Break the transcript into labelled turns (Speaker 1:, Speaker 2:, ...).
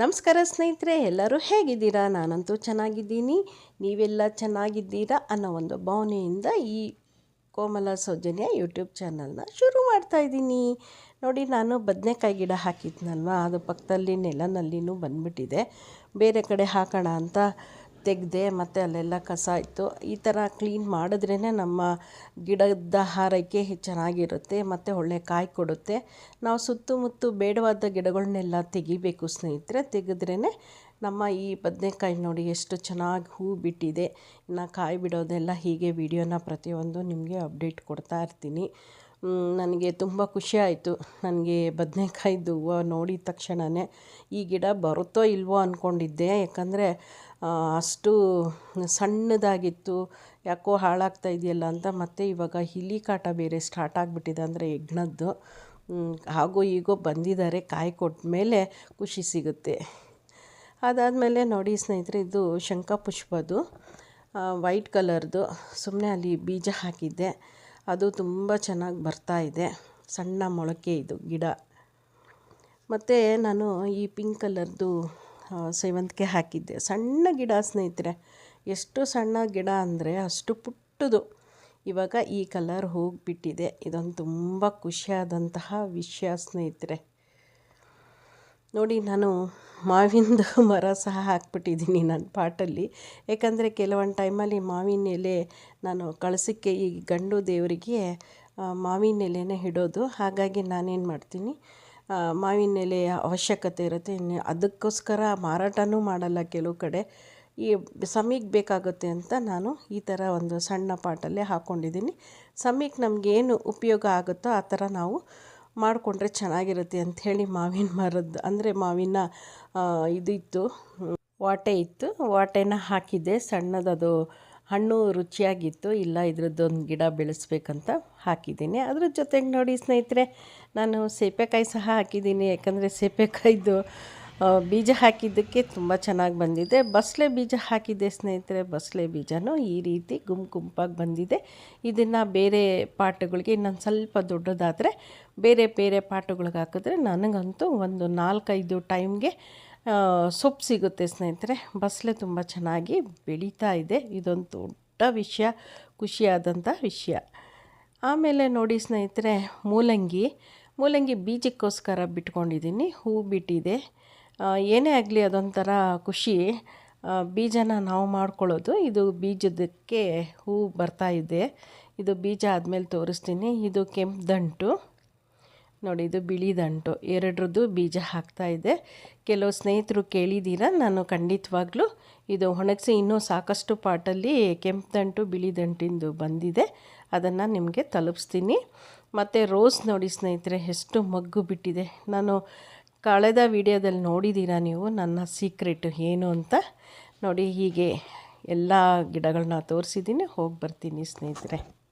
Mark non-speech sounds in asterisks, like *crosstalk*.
Speaker 1: ನಮಸ್ಕಾರ ಸ್ನೇಹಿತರೆ, ಎಲ್ಲರೂ ಹೇಗಿದ್ದೀರಾ? ನಾನಂತೂ ಚೆನ್ನಾಗಿದ್ದೀನಿ. ನೀವೆಲ್ಲ ಚೆನ್ನಾಗಿದ್ದೀರಾ ಅನ್ನೋ ಒಂದು ಭಾವನೆಯಿಂದ ಈ ಕೋಮಲ ಸೌಜನ್ಯ ಯೂಟ್ಯೂಬ್ ಚಾನಲ್ನ ಶುರು ಮಾಡ್ತಾ ಇದ್ದೀನಿ. ನೋಡಿ, ನಾನು ಬದನೆಕಾಯಿ ಗಿಡ ಹಾಕಿದ್ನಲ್ವ? ಅದು ಪಕ್ಕದಲ್ಲಿ ನೆಲನಲ್ಲಿನೂ ಬಂದ್ಬಿಟ್ಟಿದೆ. ಬೇರೆ ಕಡೆ ಹಾಕೋಣ ಅಂತ ತೆಗೆದೆ ಮತ್ತು ಅಲ್ಲೆಲ್ಲ ಕಸ ಇತ್ತು. ಈ ಥರ ಕ್ಲೀನ್ ಮಾಡಿದ್ರೇ ನಮ್ಮ ಗಿಡದ ಆರೈಕೆ ಚೆನ್ನಾಗಿರುತ್ತೆ, ಮತ್ತು ಒಳ್ಳೆ ಕಾಯಿ ಕೊಡುತ್ತೆ. ನಾವು ಸುತ್ತಮುತ್ತ ಬೇಡವಾದ ಗಿಡಗಳನ್ನೆಲ್ಲ ತೆಗಿಬೇಕು ಸ್ನೇಹಿತರೆ. ತೆಗೆದ್ರೇ ನಮ್ಮ ಈ ಬದನೆಕಾಯಿ ನೋಡಿ ಎಷ್ಟು ಚೆನ್ನಾಗಿ ಹೂ ಬಿಟ್ಟಿದೆ. ಇನ್ನು ಕಾಯಿ ಬಿಡೋದೆಲ್ಲ ಹೀಗೆ ವಿಡಿಯೋನ ಪ್ರತಿಯೊಂದು ನಿಮಗೆ ಅಪ್ಡೇಟ್ ಕೊಡ್ತಾ ಇರ್ತೀನಿ. ನನಗೆ ತುಂಬ ಖುಷಿ ಆಯಿತು. ನನಗೆ ಬದನೆಕಾಯ್ದು ಹೂವು ನೋಡಿದ ತಕ್ಷಣವೇ ಈ ಗಿಡ ಬರುತ್ತೋ ಇಲ್ವೋ ಅಂದ್ಕೊಂಡಿದ್ದೆ ಯಾಕಂದರೆ ಅಷ್ಟು ಸಣ್ಣದಾಗಿತ್ತು. ಯಾಕೋ ಹಾಳಾಗ್ತಾ ಇದೆಯಲ್ಲ ಅಂತ ಮತ್ತು ಇವಾಗ ಇಲಿ ಕಾಟ ಬೇರೆ ಸ್ಟಾರ್ಟ್ ಆಗಿಬಿಟ್ಟಿದೆ ಅಂದರೆ ಹೆಗ್ಣದ್ದು ಹಾಗೋ ಈಗೋ ಬಂದಿದ್ದಾರೆ, ಕಾಯಿ ಕೊಟ್ಟ ಮೇಲೆ ಖುಷಿ ಸಿಗುತ್ತೆ. ಅದಾದಮೇಲೆ ನೋಡಿ ಸ್ನೇಹಿತರೆ, ಇದು ಶಂಖಪುಷ್ಪದ್ದು ವೈಟ್ ಕಲರ್ದು. ಸುಮ್ಮನೆ ಅಲ್ಲಿ ಬೀಜ ಹಾಕಿದ್ದೆ. ಅದು ತುಂಬ ಚೆನ್ನಾಗಿ ಬರ್ತಾ ಇದೆ. ಸಣ್ಣ ಮೊಳಕೆ ಇದು ಗಿಡ. ಮತ್ತು ನಾನು ಈ ಪಿಂಕ್ ಕಲರ್ದು ಸೇವಂತಿಗೆ ಹಾಕಿದ್ದೆ. ಸಣ್ಣ ಗಿಡ ಸ್ನೇಹಿತರೆ, ಎಷ್ಟು ಸಣ್ಣ ಗಿಡ ಅಂದರೆ ಅಷ್ಟು ಪುಟ್ಟದು. ಇವಾಗ ಈ ಕಲರ್ ಹೋಗಿಬಿಟ್ಟಿದೆ. ಇದೊಂದು ತುಂಬ ಖುಷಿಯಾದಂತಹ ವಿಷಯ ಸ್ನೇಹಿತರೆ. ನೋಡಿ, ನಾನು ಮಾವಿನದು *laughs* ಮರ ಸಹ ಹಾಕ್ಬಿಟ್ಟಿದ್ದೀನಿ ನನ್ನ ಪಾಟಲ್ಲಿ. ಯಾಕಂದರೆ ಕೆಲವೊಂದು ಟೈಮಲ್ಲಿ ಮಾವಿನ ಎಲೆ ನಾನು ಕಳಸಕ್ಕೆ ಈ ಗಂಡು ದೇವರಿಗೆ ಮಾವಿನ ಎಲೆನೇ ಇಡೋದು. ಹಾಗಾಗಿ ನಾನೇನು ಮಾಡ್ತೀನಿ ಮಾವಿನ ಎಲೆಯ ಅವಶ್ಯಕತೆ ಇರುತ್ತೆ. ಅದಕ್ಕೋಸ್ಕರ ಮಾರಾಟನೂ ಮಾಡಲ್ಲ ಕೆಲವು ಕಡೆ. ಈ ಸಮೀಗೆ ಬೇಕಾಗುತ್ತೆ ಅಂತ ನಾನು ಈ ಥರ ಒಂದು ಸಣ್ಣ ಪಾಟಲ್ಲೇ ಹಾಕ್ಕೊಂಡಿದ್ದೀನಿ ಸಮೀಗೆ ನಮಗೇನು ಉಪಯೋಗ ಆಗುತ್ತೋ ಆ ಥರ ನಾವು ಮಾಡಿಕೊಂಡ್ರೆ ಚೆನ್ನಾಗಿರುತ್ತೆ ಅಂಥೇಳಿ ಮಾವಿನ ಮರದ್ದು ಅಂದರೆ ಮಾವಿನ ಇದು ಇತ್ತು ವಾಟೆ ಇತ್ತು. ವಾಟೆನ ಹಾಕಿದ್ದೆ. ಸಣ್ಣದದು ಹಣ್ಣು ರುಚಿಯಾಗಿತ್ತು. ಇಲ್ಲ, ಇದ್ರದ್ದೊಂದು ಗಿಡ ಬೆಳೆಸ್ಬೇಕಂತ ಹಾಕಿದ್ದೀನಿ. ಅದ್ರ ಜೊತೆಗೆ ನೋಡಿ ಸ್ನೇಹಿತರೆ, ನಾನು ಸೇಪೆಕಾಯಿ ಸಹ ಹಾಕಿದ್ದೀನಿ. ಯಾಕಂದರೆ ಸೀಬೆಕಾಯ್ದು ಬೀಜ ಹಾಕಿದ್ದಕ್ಕೆ ತುಂಬ ಚೆನ್ನಾಗಿ ಬಂದಿದೆ. ಬಸಳೆ ಬೀಜ ಹಾಕಿದೆ ಸ್ನೇಹಿತರೆ ಬಸಳೆ ಬೀಜನೂ ಈ ರೀತಿ ಗುಂಪು ಗುಂಪಾಗಿ ಬಂದಿದೆ. ಇದನ್ನು ಬೇರೆ ಪಾಟುಗಳಿಗೆ ಇನ್ನೊಂದು ಸ್ವಲ್ಪ ದೊಡ್ಡದಾದರೆ ಬೇರೆ ಬೇರೆ ಪಾಟುಗಳಿಗೆ ಹಾಕಿದ್ರೆ ನನಗಂತೂ ಒಂದು ನಾಲ್ಕೈದು ಟೈಮ್ಗೆ ಸೊಪ್ಪು ಸಿಗುತ್ತೆ ಸ್ನೇಹಿತರೆ. ಬಸಳೆ ತುಂಬ ಚೆನ್ನಾಗಿ ಬೆಳೀತಾ ಇದೆ. ಇದೊಂದು ದೊಡ್ಡ ವಿಷಯ ಖುಷಿಯಾದಂಥ ವಿಷಯ. ಆಮೇಲೆ ನೋಡಿ ಸ್ನೇಹಿತರೆ, ಮೂಲಂಗಿ. ಮೂಲಂಗಿ ಬೀಜಕ್ಕೋಸ್ಕರ ಬಿಟ್ಕೊಂಡಿದ್ದೀನಿ ಹೂ ಬಿಟ್ಟಿದೆ. ಏನೇ ಆಗಲಿ ಅದೊಂಥರ ಖುಷಿ. ಬೀಜನ ನಾವು ಮಾಡ್ಕೊಳ್ಳೋದು. ಇದು ಬೀಜದಕ್ಕೆ ಹೂ ಬರ್ತಾ ಇದೆ. ಇದು ಬೀಜ ಆದಮೇಲೆ ತೋರಿಸ್ತೀನಿ. ಇದು ಕೆಂಪು ದಂಟು. ನೋಡಿ, ಇದು ಬಿಳಿ ದಂಟು. ಎರಡರದ್ದು ಬೀಜ ಹಾಕ್ತಾ ಇದೆ. ಕೆಲವು ಸ್ನೇಹಿತರು ಕೇಳಿದ್ದೀರ? ನಾನು ಖಂಡಿತವಾಗ್ಲೂ ಇದು ಒಣಗಿಸಿ ಇನ್ನೂ ಸಾಕಷ್ಟು ಪಾಟಲ್ಲಿ ಕೆಂಪು ದಂಟು, ಬಿಳಿ ದಂಟಿಂದು ಬಂದಿದೆ. ಅದನ್ನು ನಿಮಗೆ ತಲುಪಿಸ್ತೀನಿ. ಮತ್ತು ರೋಸ್ ನೋಡಿ ಸ್ನೇಹಿತರೆ, ಎಷ್ಟು ಮಗ್ಗು ಬಿಟ್ಟಿದೆ. ನಾನು ಕಳೆದ ವಿಡಿಯೋದಲ್ಲಿ ನೋಡಿದ್ದೀರಾ ನೀವು? ನನ್ನ ಸೀಕ್ರೆಟ್ ಏನು ಅಂತ? ನೋಡಿ ಹೀಗೆ ಎಲ್ಲ ಗಿಡಗಳನ್ನ ತೋರಿಸಿದ್ದೀನಿ, ಹೋಗಿ ಬರ್ತೀನಿ ಸ್ನೇಹಿತರೆ.